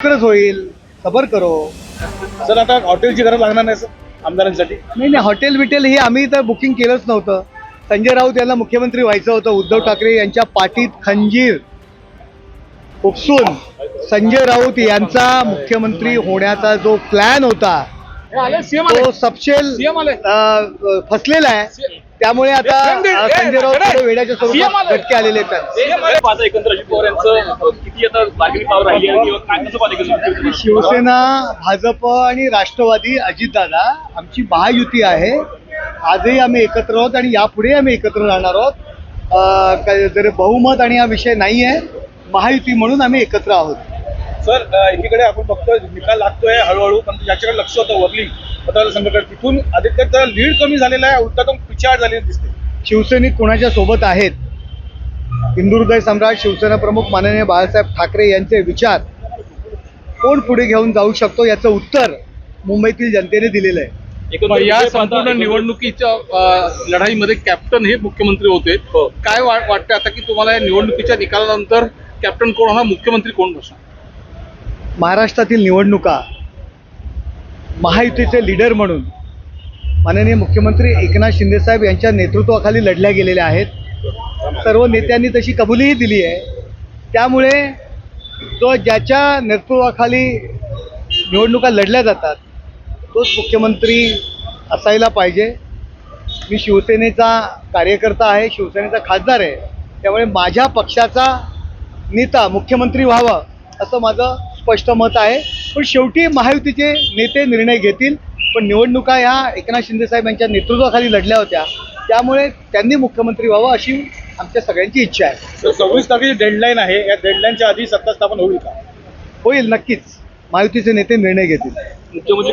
लवकरच होईल. सबर करो. सर आता हॉटेलची गरज लागणार नाही सर आमदारांसाठी. नाही नाही हॉटेल बिटेल हे आम्ही तर बुकिंग केलंच नव्हतं. संजय राऊत यांना मुख्यमंत्री व्हायचं होतं उद्धव ठाकरे यांच्या पाठीत खंजीर. उपसून संजय राऊत यांचा मुख्यमंत्री होण्याचा जो प्लॅन होता तो सपशेल अ, फसलेला आहे. त्यामुळे आता संजय राऊत वेड्याच्या स्वरूपात घटके आलेले आहेत एकंदर अजित पवार यांचं किती आता बार्गेनिंग पावर राहिली शिवसेना भाजप आणि राष्ट्रवादी अजितदादा आमची महायुती आहे. आजही आम्ही एकत्र आहोत आणि यापुढे आम्ही एकत्र राहणार आहोत. जर बहुमत आणि हा विषय नाही आहे महायुती म्हणून आम्ही एकत्र आहोत. सर एकीकडे आपण बघतोय निकाल लागतोय हळूहळू पण ज्याच्याकडे लक्ष होतं वरली. मतदार तिथून आदित्यचा लीड कमी झालेला आहे उलटा तो पिछाड झालेली दिसते. शिवसैनिक कोणाच्या सोबत आहेत? हिंदुहृदय सम्राट शिवसेना प्रमुख माननीय बाळासाहेब ठाकरे यांचे विचार कोण पुढे घेऊन जाऊ शकतो याचं उत्तर मुंबईतील जनतेने दिलेलं आहे. या संपूर्ण निवडणुकीच्या लढाईमध्ये कॅप्टन हे मुख्यमंत्री होते. हो. काय वाटतं आता की तुम्हाला या निवडणुकीच्या निकालानंतर कॅप्टन कोण होणार मुख्यमंत्री कोण बसणार? महाराष्ट्रातील निवडणुका महायुतीचे लीडर म्हणून माननीय मुख्यमंत्री एकनाथ शिंदेसाहेब यांच्या नेतृत्वाखाली लढल्या गेलेल्या आहेत. सर्व नेत्यांनी तशी कबुलीही दिली आहे. त्यामुळे जो ज्याच्या नेतृत्वाखाली निवडणुका लढल्या जातात तोच मुख्यमंत्री असायला पाहिजे. मी शिवसेनेचा कार्यकर्ता आहे शिवसेनेचा खासदार आहे. त्यामुळे माझ्या पक्षाचा नेता मुख्यमंत्री व्हावं असं माझं स्पष्ट मत आहे. पण शेवटी महायुतीचे नेते निर्णय घेतील. पण निवडणुका ह्या एकनाथ शिंदेसाहेब यांच्या नेतृत्वाखाली लढल्या होत्या. त्यामुळे त्यांनी मुख्यमंत्री व्हावं अशी आमच्या सगळ्यांची इच्छा आहे. तर सव्वीस तारखेची डेडलाईन आहे. या डेडलाईनच्या आधी सत्ता स्थापन होईल का? होईल नक्कीच. महायुतीचे नेते निर्णय घेतील. मुख्यमंत्री